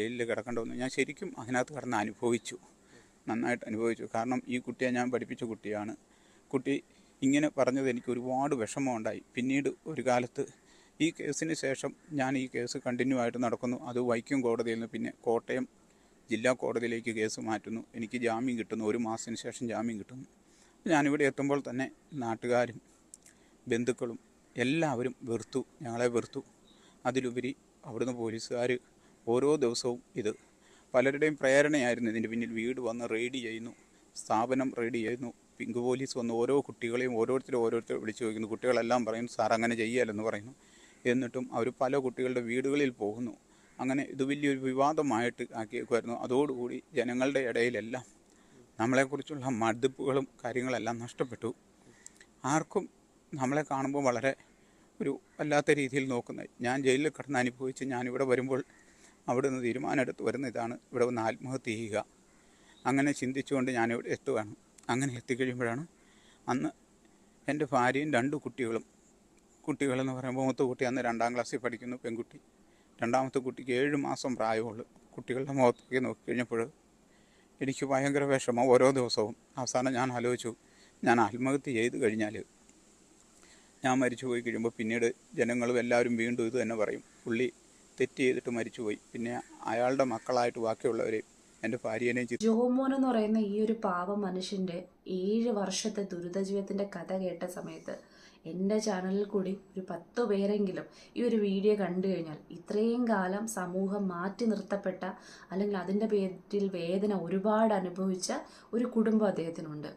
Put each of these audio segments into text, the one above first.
ജയിലിൽ കിടക്കേണ്ട വന്നു. ഞാൻ ശരിക്കും അതിനകത്ത് കിടന്ന് അനുഭവിച്ചു. നന്നായിട്ട് അനുഭവിച്ചു. കാരണം ഈ കുട്ടിയെ ഞാൻ പഠിപ്പിച്ച കുട്ടിയാണ്. കുട്ടി ഇങ്ങനെ പറഞ്ഞത് എനിക്ക് ഒരുപാട് വിഷമമുണ്ടായി പിന്നീട് ഒരു കാലത്ത് ഈ കേസിന് ശേഷം ഞാൻ ഈ കേസ് കണ്ടിന്യൂ ആയിട്ട് നടക്കുന്നു. അത് വൈക്കം കോടതിയിൽ നിന്ന് പിന്നെ കോട്ടയം ജില്ലാ കോടതിയിലേക്ക് കേസ് മാറ്റുന്നു. എനിക്ക് ജാമ്യം കിട്ടുന്നു. ഒരു മാസത്തിന് ശേഷം ജാമ്യം കിട്ടുന്നു. ഞാനിവിടെ എത്തുമ്പോൾ തന്നെ നാട്ടുകാരും ബന്ധുക്കളും എല്ലാവരും വെറുത്തു. ഞങ്ങളെ വെറുത്തു. അതിലുപരി അവിടുന്ന് പോലീസുകാർ ഓരോ ദിവസവും ഇത്. പലരുടെയും പ്രേരണയായിരുന്നു ഇതിന്റെ പിന്നിൽ വീട് വന്ന് റെയ്ഡ് ചെയ്യുന്നു സ്ഥാപനം റെയ്ഡ് ചെയ്യുന്നു. പിങ്ക് പോലീസ് വന്ന് ഓരോ കുട്ടികളെയും ഓരോരുത്തരും ഓരോരുത്തർ വിളിച്ചു ചോദിക്കുന്നു. കുട്ടികളെല്ലാം പറയുന്നു സാർ അങ്ങനെ ചെയ്യാലെന്ന് പറയുന്നു. എന്നിട്ടും അവർ പല കുട്ടികളുടെ വീടുകളിൽ പോകുന്നു. അങ്ങനെ ഇത് വലിയൊരു വിവാദമായിട്ട് ആക്കിയേക്കുമായിരുന്നു അതോടുകൂടി ജനങ്ങളുടെ ഇടയിലെല്ലാം നമ്മളെക്കുറിച്ചുള്ള മടുപ്പുകളും കാര്യങ്ങളെല്ലാം നഷ്ടപ്പെട്ടു. ആർക്കും നമ്മളെ കാണുമ്പോൾ വളരെ ഒരു വല്ലാത്ത രീതിയിൽ നോക്കുന്നത് ഞാൻ ജയിലിൽ കിടന്ന് അനുഭവിച്ച് ഞാനിവിടെ വരുമ്പോൾ അവിടെ നിന്ന് തീരുമാനമെടുത്ത് വരുന്ന ഇതാണ് ഇവിടെ വന്ന് ആത്മഹത്യ ചെയ്യുക. അങ്ങനെ ചിന്തിച്ചുകൊണ്ട് ഞാനിവിടെ എത്തുകയാണ് അങ്ങനെ എത്തിക്കഴിയുമ്പോഴാണ് അന്ന് എന്റെ ഭാര്യയും രണ്ട് കുട്ടികളും കുട്ടികളെന്ന് പറയുമ്പോൾ മൂത്ത കുട്ടി അന്ന് രണ്ടാം ക്ലാസ്സിൽ പഠിക്കുന്നു പെൺകുട്ടി. രണ്ടാമത്തെ കുട്ടിക്ക് ഏഴ് മാസം പ്രായമുള്ളൂ. കുട്ടികളുടെ മുഖത്തേക്ക് നോക്കിക്കഴിഞ്ഞപ്പോൾ എനിക്ക് ഭയങ്കര വിഷമം. ഓരോ ദിവസവും അവസാനം ഞാൻ ആലോചിച്ചു ഞാൻ ആത്മഹത്യ ചെയ്ത് കഴിഞ്ഞാൽ ഞാൻ മരിച്ചു പോയി കഴിയുമ്പോൾ പിന്നീട് ജനങ്ങളും എല്ലാവരും വീണ്ടും ഇത് തന്നെ പറയും. പുള്ളി തെറ്റ് ചെയ്തിട്ട് മരിച്ചുപോയി. പിന്നെ അയാളുടെ മക്കളായിട്ട് ബാക്കിയുള്ളവരെയും എന്റെ ഭാര്യേനെയും ജോമോൻ എന്ന് പറയുന്ന ഈ ഒരു പാവ മനുഷ്യന്റെ ഏഴ് വർഷത്തെ ദുരിത ജീവിതത്തിന്റെ കഥ കേട്ട സമയത്ത് എന്റെ ചാനലിൽ കൂടി ഒരു പത്ത് പേരെങ്കിലും ഈ ഒരു വീഡിയോ കണ്ടു കഴിഞ്ഞാൽ ഇത്രയും കാലം സമൂഹം മാറ്റി നിർത്തപ്പെട്ട അല്ലെങ്കിൽ അതിന്റെ പേരിൽ വേദന ഒരുപാട് അനുഭവിച്ച ഒരു കുടുംബം അദ്ദേഹത്തിനുണ്ട്.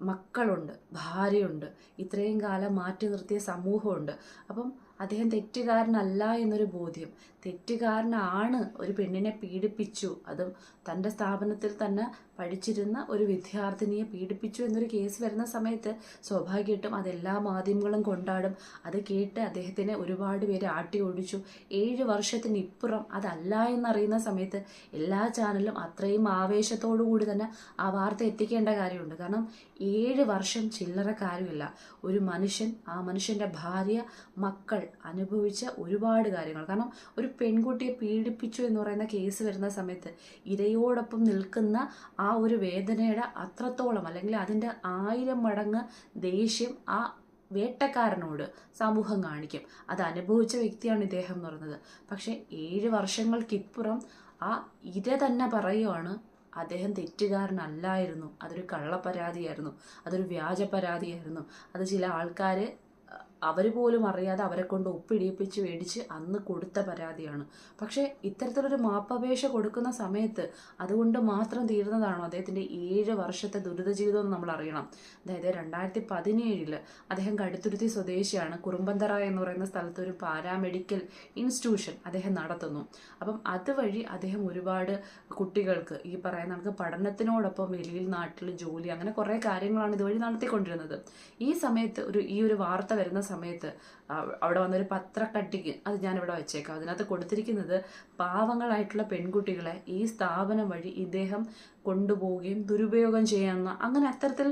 മക്കളുണ്ട് ഭാര്യയുണ്ട് ഇത്രയും കാലം മാറ്റി നിർത്തിയ സമൂഹമുണ്ട്. അപ്പം അദ്ദേഹം തെറ്റുകാരനല്ല എന്നൊരു ബോധ്യം. തെറ്റുകാരനാണ് ഒരു പെണ്ണിനെ പീഡിപ്പിച്ചു. അതും തന്റെ സ്ഥാപനത്തിൽ തന്നെ പഠിച്ചിരുന്ന ഒരു വിദ്യാർത്ഥിനിയെ പീഡിപ്പിച്ചു എന്നൊരു കേസ് വരുന്ന സമയത്ത് സ്വാഭാവികമായിട്ടും അതെല്ലാ മാധ്യമങ്ങളും കൊണ്ടാടും. അത് കേട്ട് അദ്ദേഹത്തിനെ ഒരുപാട് പേര് ആട്ടി ഓടിച്ചു. ഏഴ് വർഷത്തിന് ഇപ്പുറം അതല്ല എന്നറിയുന്ന സമയത്ത് എല്ലാ ചാനലും അത്രയും ആവേശത്തോടു കൂടി തന്നെ ആ വാർത്ത എത്തിക്കേണ്ട കാര്യമുണ്ട്. കാരണം ഏഴ് വർഷം ചില്ലറ കാര്യമില്ല. ഒരു മനുഷ്യൻ ആ മനുഷ്യന്റെ ഭാര്യ മക്കൾ അനുഭവിച്ച ഒരുപാട് കാര്യങ്ങൾ. കാരണം ഒരു പെൺകുട്ടിയെ പീഡിപ്പിച്ചു എന്ന് പറയുന്ന കേസ് വരുന്ന സമയത്ത് ഇരയോടൊപ്പം നിൽക്കുന്ന ആ ഒരു വേദനയുടെ അത്രത്തോളം അല്ലെങ്കിൽ അതിന്റെ ആയിരം മടങ്ങ് ദേഷ്യം ആ വേട്ടക്കാരനോട് സമൂഹം കാണിക്കും. അത് അനുഭവിച്ച വ്യക്തിയാണ് ഇദ്ദേഹം എന്ന് പറയുന്നത്. പക്ഷേ ഏഴ് വർഷങ്ങൾക്കിപ്പുറം ആ ഇര തന്നെ പറയുവാണ് അദ്ദേഹം തെറ്റുകാരനല്ലായിരുന്നു. അതൊരു കള്ളപ്പരാതിയായിരുന്നു. അതൊരു വ്യാജ പരാതിയായിരുന്നു അത് ചില ആൾക്കാർ അവർ പോലും അറിയാതെ അവരെ കൊണ്ട് ഒപ്പിടിയിപ്പിച്ച് മേടിച്ച് അന്ന് കൊടുത്ത പരാതിയാണ്. പക്ഷേ ഇത്തരത്തിലൊരു മാപ്പപേക്ഷ കൊടുക്കുന്ന സമയത്ത് അതുകൊണ്ട് മാത്രം തീർന്നതാണോ അദ്ദേഹത്തിന്റെ ഏഴ് വർഷത്തെ ദുരിത ജീവിതം എന്ന് നമ്മൾ അറിയണം. അതായത് രണ്ടായിരത്തി പതിനേഴിൽ അദ്ദേഹം കടുത്തുരുത്തി സ്വദേശിയാണ്. കുറുമ്പന്തറ എന്ന് പറയുന്ന സ്ഥലത്ത് ഒരു പാരാമെഡിക്കൽ ഇൻസ്റ്റിറ്റ്യൂഷൻ അദ്ദേഹം നടത്തുന്നു. അപ്പം അതുവഴി അദ്ദേഹം ഒരുപാട് കുട്ടികൾക്ക് ഈ പറയുന്ന നമുക്ക് പഠനത്തിനോടൊപ്പം വെളിയിൽ നാട്ടിൽ ജോലി അങ്ങനെ കുറേ കാര്യങ്ങളാണ് ഇതുവഴി നടത്തിക്കൊണ്ടിരുന്നത്. ഈ സമയത്ത് ഒരു ഈ ഒരു വാർത്ത വരുന്ന സമയത്ത് അവ- അവിടെ വന്നൊരു പത്രക്കട്ടിക്ക് അത് ഞാനിവിടെ വെച്ചേക്കാം. അതിനകത്ത് കൊടുത്തിരിക്കുന്നത് പാവങ്ങളായിട്ടുള്ള പെൺകുട്ടികളെ ഈ സ്ഥാപനം വഴി ഇദ്ദേഹം കൊണ്ടുപോവുകയും ദുരുപയോഗം ചെയ്യാവുന്ന അങ്ങനെ അത്തരത്തിൽ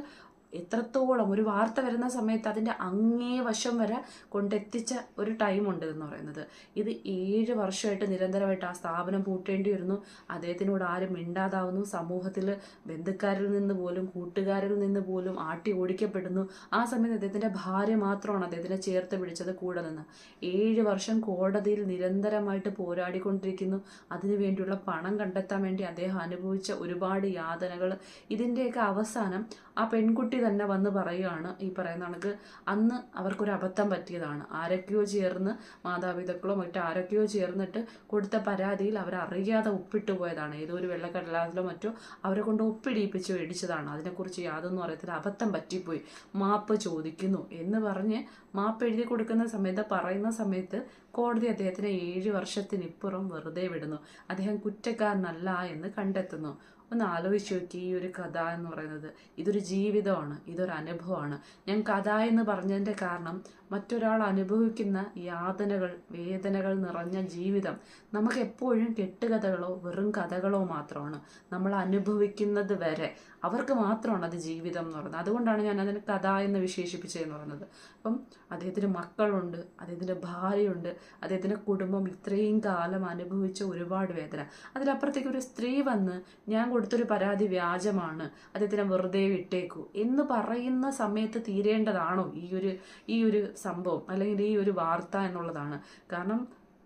എത്രത്തോളം ഒരു വാർത്ത വരുന്ന സമയത്ത് അതിന്റെ അങ്ങേ വശം വരെ കൊണ്ടെത്തിച്ച ഒരു ടൈമുണ്ട് എന്ന് പറയുന്നത്. ഇത് ഏഴ് വർഷമായിട്ട് നിരന്തരമായിട്ട് ആ സ്ഥാപനം പൂട്ടേണ്ടി വരുന്നു. അദ്ദേഹത്തിനോട് ആരും മിണ്ടാതാവുന്നു. സമൂഹത്തിൽ ബന്ധുക്കാരിൽ നിന്ന് പോലും കൂട്ടുകാരിൽ നിന്ന് പോലും ആട്ടി ഓടിക്കപ്പെടുന്നു. ആ സമയത്ത് അദ്ദേഹത്തിന്റെ ഭാര്യ മാത്രമാണ് അദ്ദേഹത്തിനെ ചേർത്ത് പിടിച്ചത് കൂടെ നിന്ന്. ഏഴ് വർഷം കോടതിയിൽ നിരന്തരമായിട്ട് പോരാടിക്കൊണ്ടിരിക്കുന്നു. അതിനു വേണ്ടിയുള്ള പണം കണ്ടെത്താൻ വേണ്ടി അദ്ദേഹം അനുഭവിച്ച ഒരുപാട് യാതനകൾ ഇതിന്റെയൊക്കെ അവസാനം ആ പെൺകുട്ടി തന്നെ വന്ന് പറയുകയാണ് ഈ പറയുന്ന കണക്ക്. അന്ന് അവർക്കൊരു അബദ്ധം പറ്റിയതാണ്. ആരൊക്കെയോ ചേർന്ന് മാതാപിതാക്കളോ മറ്റോ ആരൊക്കെയോ ചേർന്നിട്ട് കൊടുത്ത പരാതിയിൽ അവരറിയാതെ ഒപ്പിട്ട് പോയതാണ്. ഏതോ ഒരു വെള്ളക്കടലാസിലോ മറ്റോ അവരെ കൊണ്ട് ഒപ്പിടിയിപ്പിച്ച് മേടിച്ചതാണ്. അതിനെക്കുറിച്ച് യാതൊന്നും അറിയത്തില്ല. അബദ്ധം പറ്റിപ്പോയി. മാപ്പ് ചോദിക്കുന്നു എന്ന് പറഞ്ഞ് മാപ്പ് എഴുതി കൊടുക്കുന്ന സമയത്ത് പറയുന്ന സമയത്ത് കോടതി അദ്ദേഹത്തിനെ ഏഴ് വർഷത്തിനിപ്പുറം വെറുതെ വിടുന്നു. അദ്ദേഹം കുറ്റക്കാരനല്ല എന്ന് കണ്ടെത്തുന്നു. ഒന്ന് ആലോചിച്ച് നോക്കി ഈ ഒരു കഥ എന്ന് പറയുന്നത്. ഇതൊരു ജീവിതമാണ് ഇതൊരു അനുഭവമാണ്. ഞാൻ കഥ എന്ന് പറഞ്ഞതിന്റെ കാരണം മറ്റൊരാൾ അനുഭവിക്കുന്ന യാതനകൾ വേദനകൾ നിറഞ്ഞ ജീവിതം നമുക്ക് എപ്പോഴും കെട്ടുകഥകളോ വെറും കഥകളോ മാത്രമാണ്. നമ്മൾ അനുഭവിക്കുന്നത് വരെ അവർക്ക് മാത്രമാണ് അത് ജീവിതം എന്ന് പറയുന്നത്. അതുകൊണ്ടാണ് ഞാൻ അതിന് കഥ എന്ന് വിശേഷിപ്പിച്ചതെന്ന് പറയുന്നത്. അപ്പം അദ്ദേഹത്തിന് മക്കളുണ്ട് അദ്ദേഹത്തിന്റെ ഭാര്യയുണ്ട് അദ്ദേഹത്തിന്റെ കുടുംബം ഇത്രയും കാലം അനുഭവിച്ച ഒരുപാട് വേദന. അതിലപ്പുറത്തേക്ക് ഒരു സ്ത്രീ വന്ന് ഞാൻ കൊടുത്തൊരു പരാതി വ്യാജമാണ് അദ്ദേഹത്തിനെ വെറുതെ വിട്ടേക്കൂ എന്ന് പറയുന്ന സമയത്ത് തീരേണ്ടതാണോ ഈ ഒരു ഈ ഒരു സംഭവം അല്ലെങ്കിൽ ഈ ഒരു വാർത്ത എന്നുള്ളതാണ്. കാരണം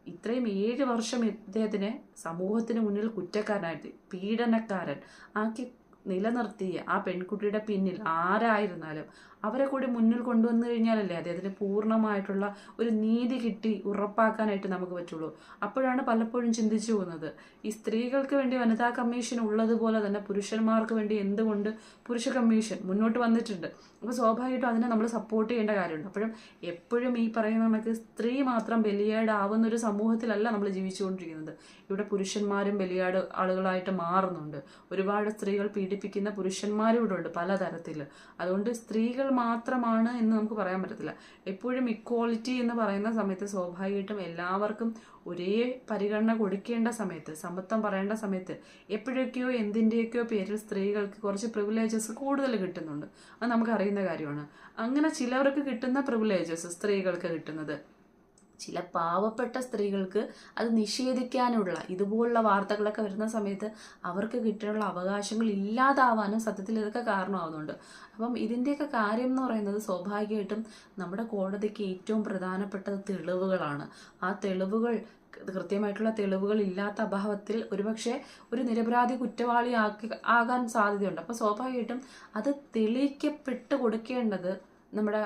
ഇത്രയും ഏഴ് വർഷം ഇദ്ദേഹത്തിനെ സമൂഹത്തിന് മുന്നിൽ കുറ്റക്കാരനായിട്ട് പീഡനക്കാരൻ ആക്കി നിലനിർത്തിയ ആ പെൺകുട്ടിയുടെ പിന്നിൽ ആരായിരുന്നാലും അവരെ കൂടി മുന്നിൽ കൊണ്ടുവന്നു കഴിഞ്ഞാലല്ലേ അദ്ദേഹത്തിന് പൂർണമായിട്ടുള്ള ഒരു നീതി കിട്ടി ഉറപ്പാക്കാനായിട്ട് നമുക്ക് പറ്റുള്ളൂ. അപ്പോഴാണ് പലപ്പോഴും ചിന്തിച്ചു പോകുന്നത്. ഈ സ്ത്രീകൾക്ക് വേണ്ടി വനിതാ കമ്മീഷൻ ഉള്ളതുപോലെ തന്നെ പുരുഷന്മാർക്ക് വേണ്ടി എന്തുകൊണ്ട് പുരുഷ കമ്മീഷൻ മുന്നോട്ട് വന്നിട്ടുണ്ട്? അപ്പോൾ സ്വാഭാവികമായിട്ടും അതിനെ നമ്മൾ സപ്പോർട്ട് ചെയ്യേണ്ട കാര്യമുണ്ട്. അപ്പോഴും എപ്പോഴും ഈ പറയുന്ന നമുക്ക് സ്ത്രീ മാത്രം ബലിയാട് ആവുന്ന ഒരു സമൂഹത്തിലല്ല നമ്മൾ ജീവിച്ചുകൊണ്ടിരിക്കുന്നത്. ഇവിടെ പുരുഷന്മാരും ബലിയാട് ആളുകളായിട്ട് മാറുന്നുണ്ട്. ഒരുപാട് സ്ത്രീകൾ പീഡിപ്പിക്കുന്ന പുരുഷന്മാരും ഇവിടെ ഉണ്ട് പലതരത്തിൽ അതുകൊണ്ട് സ്ത്രീകൾ മാത്രമാണ് എന്ന് നമുക്ക് പറയാൻ പറ്റത്തില്ല. എപ്പോഴും ഇക്വാളിറ്റി എന്ന് പറയുന്ന സമയത്ത് സ്വാഭാവികമായിട്ടും എല്ലാവർക്കും ഒരേ പരിഗണന കൊടുക്കേണ്ട സമയത്ത് സമത്വം പറയേണ്ട സമയത്ത് എപ്പോഴൊക്കെയോ എന്തിന്റെയൊക്കെയോ പേരിൽ സ്ത്രീകൾക്ക് കുറച്ച് പ്രിവിലേജസ് കൂടുതൽ കിട്ടുന്നുണ്ട്. അത് നമുക്ക് അറിയുന്ന കാര്യമാണ്. അങ്ങനെ ചിലവർക്ക് കിട്ടുന്ന പ്രിവിലേജസ് സ്ത്രീകൾക്ക് കിട്ടുന്നത്. ചില പാവപ്പെട്ട സ്ത്രീകൾക്ക് അത് നിഷേധിക്കാനുള്ള ഇതുപോലുള്ള വാർത്തകളൊക്കെ വരുന്ന സമയത്ത് അവർക്ക് കിട്ടാനുള്ള അവകാശങ്ങൾ ഇല്ലാതാവാനും സത്യത്തിൽ ഇതൊക്കെ കാരണമാവുന്നുണ്ട്. അപ്പം ഇതിന്റെയൊക്കെ കാര്യം എന്ന് പറയുന്നത് സ്വാഭാവികമായിട്ടും നമ്മുടെ കോടതിക്ക് ഏറ്റവും പ്രധാനപ്പെട്ടത് തെളിവുകളാണ്. ആ തെളിവുകൾ കൃത്യമായിട്ടുള്ള തെളിവുകൾ ഇല്ലാത്ത അഭാവത്തിൽ ഒരുപക്ഷെ ഒരു നിരപരാധി കുറ്റവാളി ആക്കി ആകാൻ സാധ്യതയുണ്ട്. അപ്പോൾ സ്വാഭാവികമായിട്ടും അത് തെളിയിക്കപ്പെട്ട് കൊടുക്കേണ്ടത് നമ്മുടെ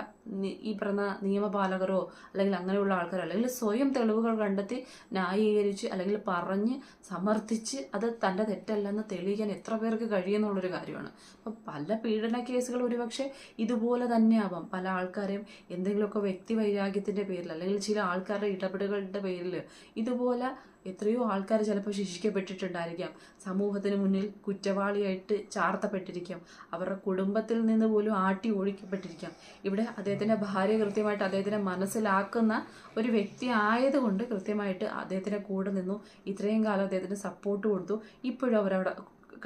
ഈ പറഞ്ഞ നിയമപാലകരോ അല്ലെങ്കിൽ അങ്ങനെയുള്ള ആൾക്കാരോ അല്ലെങ്കിൽ സ്വയം തെളിവുകൾ കണ്ടെത്തി ന്യായീകരിച്ച് അല്ലെങ്കിൽ പറഞ്ഞ് സമർത്ഥിച്ച് അത് തന്റെ തെറ്റല്ലെന്ന് തെളിയിക്കാൻ എത്ര പേർക്ക് കഴിയുമെന്നുള്ളൊരു കാര്യമാണ്. അപ്പം പല പീഡന കേസുകൾ ഒരുപക്ഷെ ഇതുപോലെ തന്നെ ആവാം പല ആൾക്കാരെയും എന്തെങ്കിലുമൊക്കെ വ്യക്തി വൈരാഗ്യത്തിന്റെ പേരിൽ അല്ലെങ്കിൽ ചില ആൾക്കാരുടെ ഇടപെടലുകളുടെ പേരിൽ ഇതുപോലെ എത്രയോ ആൾക്കാർ ചിലപ്പോൾ ശിക്ഷിക്കപ്പെട്ടിട്ടുണ്ടായിരിക്കാം. സമൂഹത്തിന് മുന്നിൽ കുറ്റവാളിയായിട്ട് ചാർത്തപ്പെട്ടിരിക്കാം. അവരുടെ കുടുംബത്തിൽ നിന്ന് പോലും ആട്ടി ഓടിക്കപ്പെട്ടിരിക്കാം ഇവിടെ അദ്ദേഹത്തിന്റെ ഭാര്യ കൃത്യമായിട്ട് അദ്ദേഹത്തിനെ മനസ്സിലാക്കുന്ന ഒരു വ്യക്തി ആയതുകൊണ്ട് കൃത്യമായിട്ട് അദ്ദേഹത്തിന്റെ കൂടെ നിന്നു. ഇത്രയും കാലം അദ്ദേഹത്തിന് സപ്പോർട്ട് കൊടുത്തു. ഇപ്പോഴും അവരവിടെ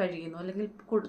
കഴിയുന്നു അല്ലെങ്കിൽ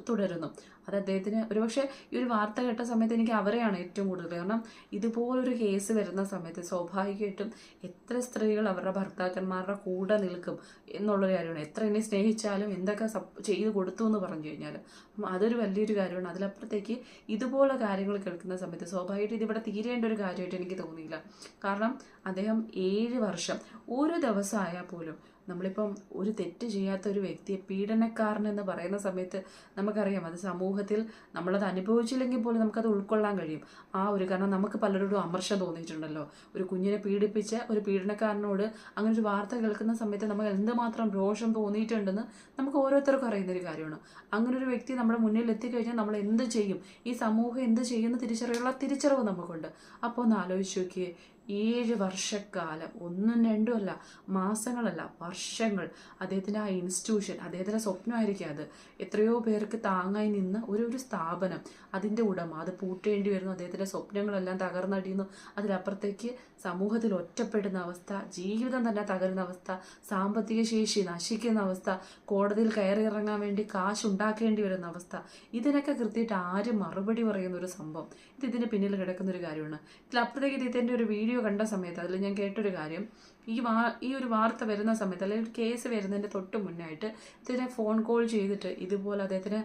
തുടരുന്നു. അത് അദ്ദേഹത്തിന് ഒരുപക്ഷെ ഈ ഒരു വാർത്ത കേട്ട സമയത്ത് എനിക്ക് അവരെയാണ് ഏറ്റവും കൂടുതൽ കാരണം ഇതുപോലൊരു കേസ് വരുന്ന സമയത്ത് സ്വാഭാവികമായിട്ടും എത്ര സ്ത്രീകൾ അവരുടെ ഭർത്താക്കന്മാരുടെ കൂടെ നിൽക്കും എന്നുള്ളൊരു കാര്യമാണ്. എത്ര എന്നെ സ്നേഹിച്ചാലും എന്തൊക്കെ ചെയ്തു കൊടുത്തു എന്ന് പറഞ്ഞു കഴിഞ്ഞാൽ അപ്പം അതൊരു വലിയൊരു കാര്യമാണ്. അതിലപ്പുറത്തേക്ക് ഇതുപോലെ കാര്യങ്ങൾ കേൾക്കുന്ന സമയത്ത് സ്വാഭാവികമായിട്ട് ഇതിവിടെ തീരേണ്ട ഒരു കാര്യമായിട്ട് എനിക്ക് തോന്നിയില്ല. കാരണം അദ്ദേഹം ഏഴ് വർഷം ഒരു ദിവസമായാൽ പോലും നമ്മളിപ്പം ഒരു തെറ്റ് ചെയ്യാത്ത ഒരു വ്യക്തിയെ പീഡനക്കാരൻ എന്ന് പറയുന്ന സമയത്ത് നമുക്കറിയാം അത് സമൂഹത്തിൽ നമ്മളത് അനുഭവിച്ചില്ലെങ്കിൽ പോലും നമുക്കത് ഉൾക്കൊള്ളാൻ കഴിയും. ആ ഒരു കാരണം നമുക്ക് പലരോടും അമർഷം തോന്നിയിട്ടുണ്ടല്ലോ. ഒരു കുഞ്ഞിനെ പീഡിപ്പിച്ച ഒരു പീഡനക്കാരനോട് അങ്ങനെ ഒരു വാർത്ത കേൾക്കുന്ന സമയത്ത് നമുക്ക് എന്തുമാത്രം രോഷം തോന്നിയിട്ടുണ്ടെന്ന് നമുക്ക് ഓരോരുത്തർക്കും അറിയുന്ന ഒരു കാര്യമാണ്. അങ്ങനെ ഒരു വ്യക്തി നമ്മുടെ മുന്നിൽ എത്തിക്കഴിഞ്ഞാൽ നമ്മൾ എന്ത് ചെയ്യും? ഈ സമൂഹം എന്ത് ചെയ്യുന്ന തിരിച്ചറിയുള്ള തിരിച്ചറിവ് നമുക്കുണ്ട്. അപ്പോൾ ഒന്ന് ആലോചിച്ച് നോക്കിയേ ഏഴ് വർഷക്കാലം ഒന്നും രണ്ടും അല്ല മാസങ്ങളല്ല വർഷങ്ങൾ. അദ്ദേഹത്തിന്റെ ആ ഇൻസ്റ്റിറ്റ്യൂഷൻ അദ്ദേഹത്തിന്റെ സ്വപ്നമായിരിക്കും അത്. എത്രയോ പേർക്ക് താങ്ങായി നിന്ന് ഒരു ഒരു സ്ഥാപനം. അതിന്റെ ഉടമ അത് പൂട്ടേണ്ടി വരുന്നു. അദ്ദേഹത്തിന്റെ സ്വപ്നങ്ങളെല്ലാം തകർന്നടിയുന്നു. അതിലപ്പുറത്തേക്ക് സമൂഹത്തിൽ ഒറ്റപ്പെടുന്ന അവസ്ഥ ജീവിതം തന്നെ തകരുന്ന അവസ്ഥ സാമ്പത്തിക ശേഷി നശിക്കുന്ന അവസ്ഥ കോടതിയിൽ കയറി ഇറങ്ങാൻ വേണ്ടി കാശ് ഉണ്ടാക്കേണ്ടി വരുന്ന അവസ്ഥ. ഇതിനൊക്കെ കൃത്യമായിട്ട് ആരും മറുപടി പറയുന്ന ഒരു സംഭവം? ഇത് ഇതിന് പിന്നിൽ കിടക്കുന്ന ഒരു കാര്യമാണ്. ഇതിലപ്പുറത്തേക്ക് ഇതിന്റെ ഒരു വീഡിയോ കണ്ട സമയത്ത് അതിൽ ഞാൻ കേട്ടൊരു കാര്യം ഈ വാ ഈ ഒരു വാർത്ത വരുന്ന സമയത്ത് അല്ലെങ്കിൽ ഒരു കേസ് വരുന്നതിന്റെ തൊട്ട് മുന്നായിട്ട് ഇതിനെ ഫോൺ കോൾ ചെയ്തിട്ട് ഇതുപോലെ അദ്ദേഹത്തിന്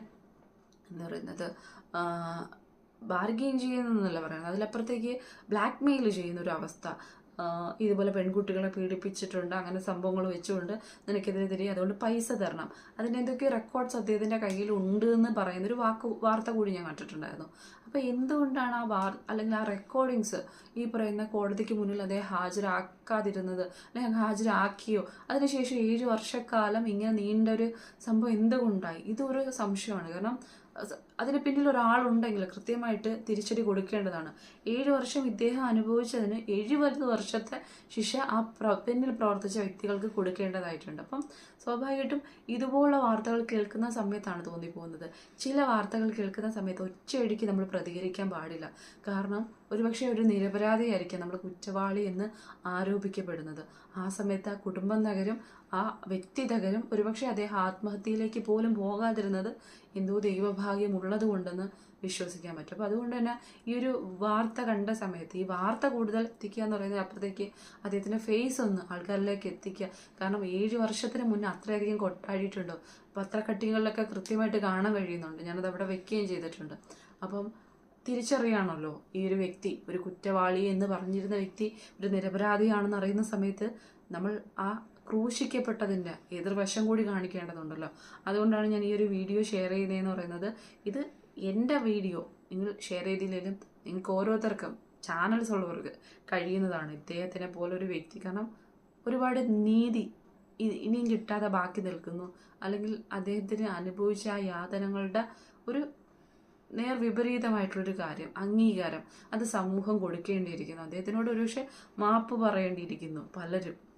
എന്താ പറയുന്നത് ബാർഗെയിൻ ചെയ്യുന്നതെന്നല്ല പറയുന്നത്. അതിലപ്പുറത്തേക്ക് ബ്ലാക്ക് മെയിൽ ചെയ്യുന്ന ഒരു അവസ്ഥ. ഇതുപോലെ പെൺകുട്ടികളെ പീഡിപ്പിച്ചിട്ടുണ്ട് അങ്ങനെ സംഭവങ്ങൾ വെച്ചുകൊണ്ട് നിനക്കെതിരെ അതുകൊണ്ട് പൈസ തരണം. അതിന്റെ എന്തൊക്കെ റെക്കോർഡ്സ് അദ്ദേഹത്തിന്റെ കയ്യിൽ ഉണ്ട് എന്ന് പറയുന്ന ഒരു വാക്ക് വാർത്ത കൂടി ഞാൻ കണ്ടിട്ടുണ്ടായിരുന്നു. അപ്പോൾ എന്തുകൊണ്ടാണ് ആ വാർ അല്ലെങ്കിൽ ആ റെക്കോർഡിങ്സ് ഈ പറയുന്ന കോടതിക്ക് മുന്നിൽ അദ്ദേഹം ഹാജരാക്കാതിരുന്നത്? അല്ലെങ്കിൽ ഹാജരാക്കിയോ? അതിനുശേഷം ഏഴ് വർഷക്കാലം ഇങ്ങനെ നീണ്ട ഒരു സംഭവം എന്തുകൊണ്ടായി? ഇതൊരു സംശയമാണ്. കാരണം അതിന് പിന്നിൽ ഒരാളുണ്ടെങ്കിൽ കൃത്യമായിട്ട് തിരിച്ചടി കൊടുക്കേണ്ടതാണ്. ഏഴ് വർഷം ഇദ്ദേഹം അനുഭവിച്ചതിന് എഴുപത് വർഷത്തെ ശിക്ഷ ആ പിന്നിൽ പ്രവർത്തിച്ച വ്യക്തികൾക്ക് കൊടുക്കേണ്ടതായിട്ടുണ്ട്. അപ്പം സ്വാഭാവികമായിട്ടും ഇതുപോലുള്ള വാർത്തകൾ കേൾക്കുന്ന സമയത്താണ് തോന്നിപ്പോകുന്നത്. ചില വാർത്തകൾ കേൾക്കുന്ന സമയത്ത് ഒറ്റയടിക്ക് നമ്മൾ പ്രതികരിക്കാൻ പാടില്ല. കാരണം ഒരുപക്ഷെ ഒരു നിരപരാധിയായിരിക്കാം നമ്മൾ കുറ്റവാളി എന്ന് ആരോപിക്കപ്പെടുന്നത്. ആ സമയത്ത് ആ കുടുംബം തകരും ആ വ്യക്തി തകരും. ഒരുപക്ഷെ അദ്ദേഹം ആത്മഹത്യയിലേക്ക് പോലും പോകാതിരുന്നത് എന്തോ ദൈവഭാഗ്യം ഉള്ളത് കൊണ്ടെന്ന് വിശ്വസിക്കാൻ പറ്റും. അപ്പോൾ അതുകൊണ്ട് തന്നെ ഈ ഒരു വാർത്ത കണ്ട സമയത്ത് ഈ വാർത്ത കൂടുതൽ എത്തിക്കുക എന്ന് പറയുന്നത് അപ്പുറത്തേക്ക് അദ്ദേഹത്തിന്റെ ഫേസ് ഒന്ന് ആൾക്കാരിലേക്ക് എത്തിക്കുക. കാരണം ഏഴ് വർഷത്തിന് മുന്നേ അത്രയധികം കൊട്ടാടിയിട്ടുണ്ടോ? പത്രക്കട്ടികളിലൊക്കെ കൃത്യമായിട്ട് കാണാൻ കഴിയുന്നുണ്ട്. ഞാനത് അവിടെ വെക്കുകയും ചെയ്തിട്ടുണ്ട്. അപ്പം തിരിച്ചറിയാണല്ലോ ഈ ഒരു വ്യക്തി ഒരു കുറ്റവാളി എന്ന് പറഞ്ഞിരുന്ന വ്യക്തി ഒരു നിരപരാധിയാണെന്ന് അറിയുന്ന സമയത്ത് നമ്മൾ ആ ക്രൂശിക്കപ്പെട്ടതിന്റെ എതിർവശം കൂടി കാണിക്കേണ്ടതുണ്ടല്ലോ. അതുകൊണ്ടാണ് ഞാൻ ഈ ഒരു വീഡിയോ ഷെയർ ചെയ്തതെന്ന് പറയുന്നത്. ഇത് എന്റെ വീഡിയോ നിങ്ങൾ ഷെയർ ചെയ്തില്ലെങ്കിലും നിങ്ങൾക്ക് ഓരോരുത്തർക്കും ചാനൽസ് ഉള്ളവർക്ക് കഴിയുന്നതാണ് ഇദ്ദേഹത്തിനെ പോലെ ഒരു വ്യക്തി. കാരണം ഒരുപാട് നീതി ഇനിയും കിട്ടാതെ ബാക്കി നിൽക്കുന്നു. അല്ലെങ്കിൽ അദ്ദേഹത്തിന് അനുഭവിച്ച ആ യാതനകളുടെ ഒരു നേർ വിപരീതമായിട്ടുള്ളൊരു കാര്യം അംഗീകാരം അത് സമൂഹം കൊടുക്കേണ്ടിയിരിക്കുന്നു. അദ്ദേഹത്തിനോട് ഒരുപക്ഷെ മാപ്പ് പറയേണ്ടിയിരിക്കുന്നു പലരും.